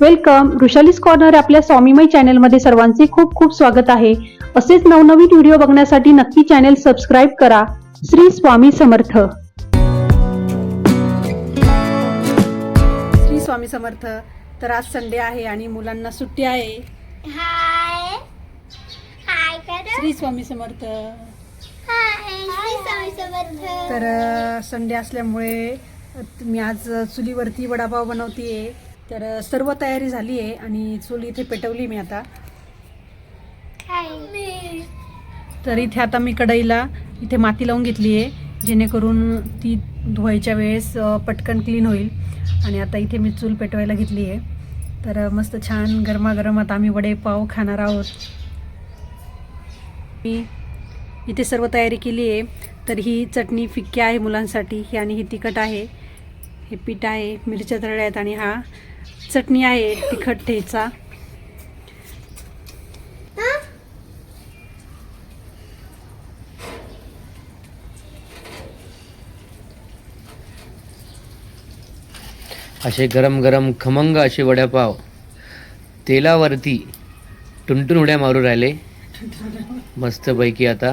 Welcome. वृषालीस corner आपल्या स्वामीमय चॅनलमध्ये सर्वांचे खूप खूप स्वागत आहे. असेच नवनवीन व्हिडिओ बघण्यासाठी नक्की चॅनेल सबस्क्राईब करा. श्री स्वामी समर्थ. श्री स्वामी समर्थ तर आज संडे आहे आणि मुलांना सुट्टी आहे. हाय. हाय करा. श्री स्वामी समर्थ. हाय हाय स्वामी समर्थ. तर संडे असल्यामुळे अ, मी आज चुलीवरती वडापाव बनवतीये. तर सर्व तयारी झाली आहे आणि चूल इथे पेटवली मी आता. हाय. तर इथे आता मी कढईला इथे माती लावून घेतली आहे जेणेकरून ती धुवायच्या वेळेस पटकन क्लीन होईल. आणि आता इथे मी चूल पेटवायला घेतली आहे. तर मस्त छान गरमागरम आता आम्ही वडेपाव खाणार आहोत. मी इथे सर्व तयारी केली आहे. तर ही चटणी फिक्की आहे मुलांसाठी. ही आणि ही तिखट आहे. हे पीठ आहे मिरच्या तळल्या आहेत आणि हा चटणी आहे तिखट ठेचा. असे गरम गरम खमंग असे वडापाव तेलावरती टुनटुन उड्या मारू राहिले. मस्तपैकी आता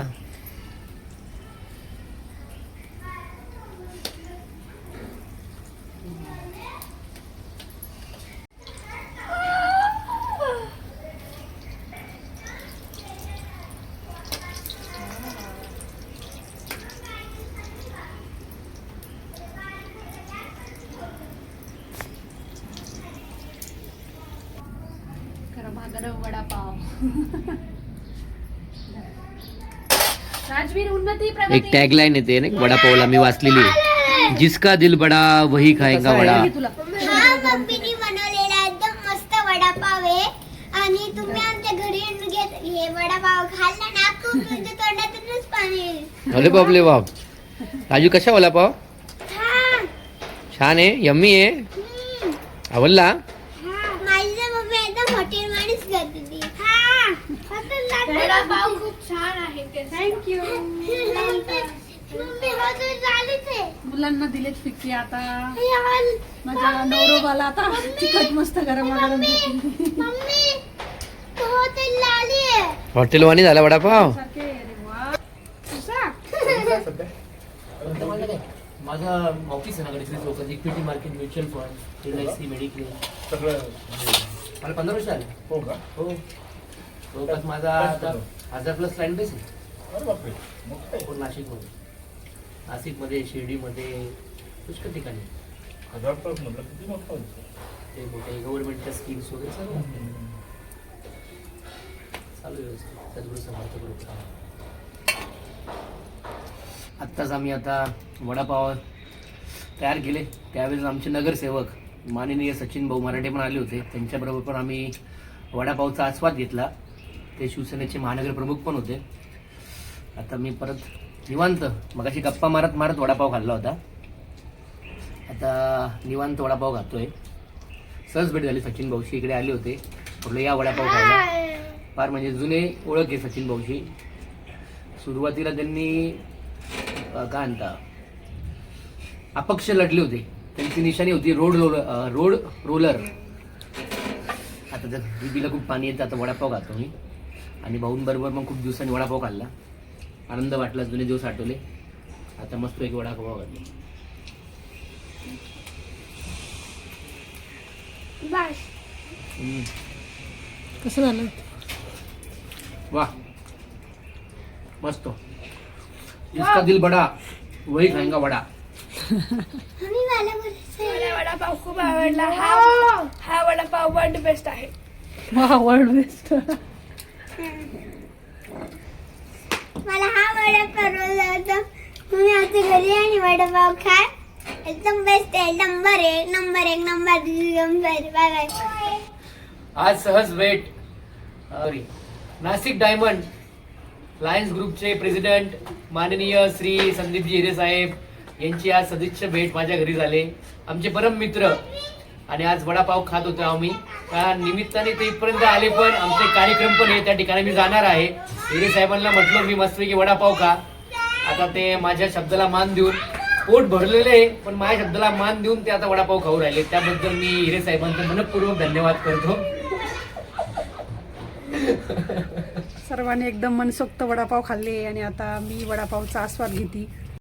गरम वडापाव. राजवीर उन्नती एक टॅगलाईन येते ना वडापावला मी वाचलेली. जिसका दिल बडा वही खाएगा वडा. तुला. हा मम्मीने बनवलेला एकदम मस्त वडापाव आहे. आणि तुम्ही आमच्या घरी येऊन घेत हे वडापाव खाल्ला ना खूप तुमच्या तोंडातूनच पाणी येईल. अरे बापले बाप. राजू कशा वडापाव? छान. छान आहे यम्मी आहे. आवडला माझी तर मम्मी एकदम हॉटेल मध्येच करते ती वडापाव खूप छान आहे थँक्यू मुलांना दिलेत फिक्की आता. यार, माझ्या नवरोबाला आता तिखट मस्त गरम हॉटेल हॉटेलवाणी झाला वडापाव. माझा ऑफिस आहे ना चौकात equity market mutual fund L I C mediclaim मला पंधरा वर्ष आले हो का? हो. जवळपास माझा आता हजार प्लस क्लायंट बेस आहे. हो, नाशिकमध्ये. नाशिकमध्ये शिर्डीमध्ये पुष्कळ ठिकाणी. हजार तास म्हटलं किती मोठं. ते मोठे गव्हर्नमेंटच्या स्कीम्स वगैरे सर्व. चालू आहे व्यवस्थित. सद्गुरू समर्थ ग्रुप आत्ताच आम्ही आता वडापाव तयार केले. त्यावेळेस आमचे नगरसेवक माननीय सचिन भाऊ मराठे पण आले होते. त्यांच्याबरोबर पण आम्ही वडापावचा आस्वाद घेतला. ते शिवसेनेचे महानगर प्रमुख पण होते. आता मी परत निवांत मगाशी गप्पा मारत मारत वडापाव खाल्ला होता. आता निवांत वडापाव खातोय. सहज भेट झाली सचिन भाऊशी इकडे आले होते. म्हटलं या वडापाव खायला. फार म्हणजे जुने ओळख आहे सचिन भाऊशी. सुरुवातीला त्यांनी काय म्हणता अपक्ष लढले होते. त्यांची निशाणी होती रोड रोलर रोड रोलर. आता जर बीबीला खूप पाणी येतं आता वडापाव खातो मी. आणि भाऊंबरोबर मग खूप दिवसांनी वडापाव खाल्ला. आनंद वाटला जुने दिवस आठवले. आता मस्त एक वडापाव घातला बस. हम्म. कसं झालं? वाह. मस्त. जिसका दिल बडा वही खाएगा वडा. मला वडापाव खूप आवडला. हा हा वडापाव वर्ल्ड बेस्ट आहे. वा वर्ल्ड बेस्ट मला हा वडा करवला होता तुम्ही आमच्या घरी आणि वडापाव खा. एकदम बेस्ट आहे नंबर एक नंबर एक नंबर नंबर बाय बाय आज सहज भेट. सॉरी. नाशिक डायमंड. लायन्स ग्रुपचे प्रेसिडेंट माननीय श्री संदीपजी हिरे साहेब यांची आज सदिच्छ भेट माझ्या घरी झाले. आमचे परम मित्र आणि आज वडापाव खात होतो आम्ही. त्या निमित्ताने ते इथपर्यंत आले पण आमचे कार्यक्रम पण आहे त्या ठिकाणी मी जाणार आहे. हिरे साहेबांना म्हटलं मी मस्तपैकी वडापाव खा. आता ते माझ्या शब्दाला मान देऊन पोट भरलेले आहे पण माझ्या शब्दाला मान देऊन ते आता वडापाव खाऊ राहिले. त्याबद्दल मी हिरे साहेबांचा मनपूर्वक धन्यवाद करतो. सर्वांनी एकदम मनसोक्त वडापाव खाल्ले आणि आता मी वडापावचा आस्वाद घेते.